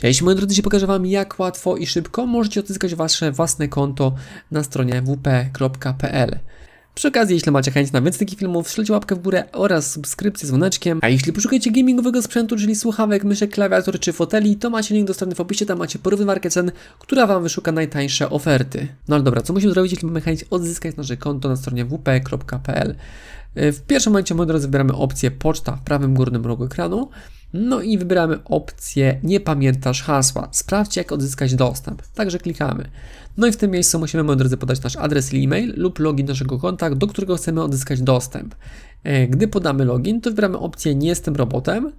Cześć moi drodzy, pokażę Wam jak łatwo i szybko możecie odzyskać Wasze własne konto na stronie wp.pl. Przy okazji, jeśli macie chęć na więcej takich filmów, śledźcie łapkę w górę oraz subskrypcję z dzwoneczkiem. A jeśli poszukacie gamingowego sprzętu, czyli słuchawek, myszek, klawiatur czy foteli, to macie link do strony w opisie, tam macie porównywarkę cen, która Wam wyszuka najtańsze oferty. No ale dobra, co musimy zrobić, jeśli mamy chęć odzyskać nasze konto na stronie wp.pl? W pierwszym momencie, moi drodzy, wybieramy opcję poczta w prawym górnym rogu ekranu. No i wybieramy opcję nie pamiętasz hasła. Sprawdźcie jak odzyskać dostęp. Także klikamy. No i w tym miejscu musimy, moi drodzy, podać nasz adres e-mail lub login naszego konta, do którego chcemy odzyskać dostęp. E, Gdy podamy login, to wybieramy opcję nie jestem robotem.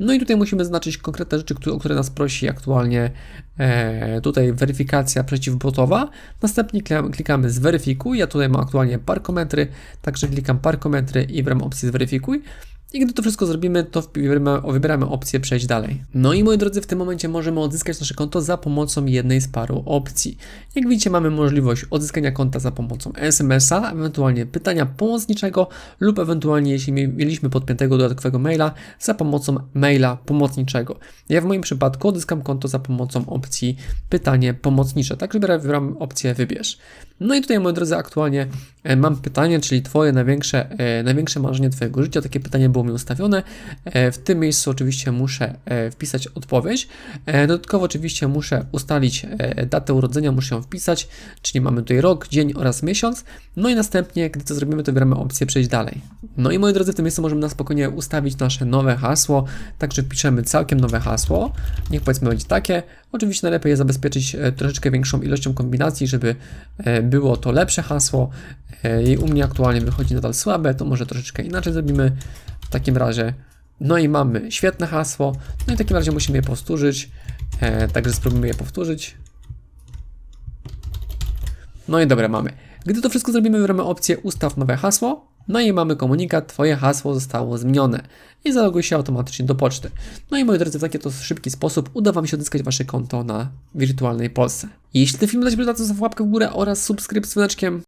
No i tutaj musimy zaznaczyć konkretne rzeczy, o które nas prosi aktualnie e, tutaj weryfikacja przeciwbotowa. Następnie klikamy, klikamy zweryfikuj. Ja tutaj mam aktualnie parkometry, także klikam parkometry i wybieram opcję zweryfikuj. I gdy to wszystko zrobimy, to wybieramy, opcję przejść dalej. No i moi drodzy, w tym momencie możemy odzyskać nasze konto za pomocą jednej z paru opcji. Jak widzicie, mamy możliwość odzyskania konta za pomocą SMS-a, ewentualnie pytania pomocniczego lub ewentualnie, jeśli mie- mieliśmy podpiętego dodatkowego maila, za pomocą maila pomocniczego. Ja w moim przypadku odzyskam konto za pomocą opcji pytanie pomocnicze. Także wybieram, wybieram opcję wybierz. No i tutaj, moi drodzy, aktualnie e, mam pytanie, czyli Twoje największe, e, największe marzenie Twojego życia. Takie pytanie było mi ustawione. E, w tym miejscu oczywiście muszę wpisać odpowiedź. Dodatkowo oczywiście muszę ustalić datę urodzenia, muszę ją wpisać, czyli mamy tutaj rok, dzień oraz miesiąc. No i następnie, gdy to zrobimy, to wybieramy opcję przejść dalej. No i moi drodzy, w tym miejscu możemy na spokojnie ustawić nasze nowe hasło, także piszemy całkiem nowe hasło. Niech powiedzmy będzie takie. Oczywiście najlepiej jest zabezpieczyć e, troszeczkę większą ilością kombinacji, żeby e, było to lepsze hasło. E, I u mnie aktualnie wychodzi nadal słabe, to może troszeczkę inaczej zrobimy w takim razie. No i mamy świetne hasło. No i w takim razie musimy je powtórzyć. Także spróbujmy je powtórzyć. No i dobra, mamy. Gdy to wszystko zrobimy, wybieramy opcję ustaw nowe hasło. No i mamy komunikat, Twoje hasło zostało zmienione i zaloguj się automatycznie do poczty. No i moi drodzy, w taki to szybki sposób uda Wam się odzyskać Wasze konto na wirtualnej Polsce. Jeśli ten film dla Ciebie zostaw łapkę w górę oraz subskrypcję z.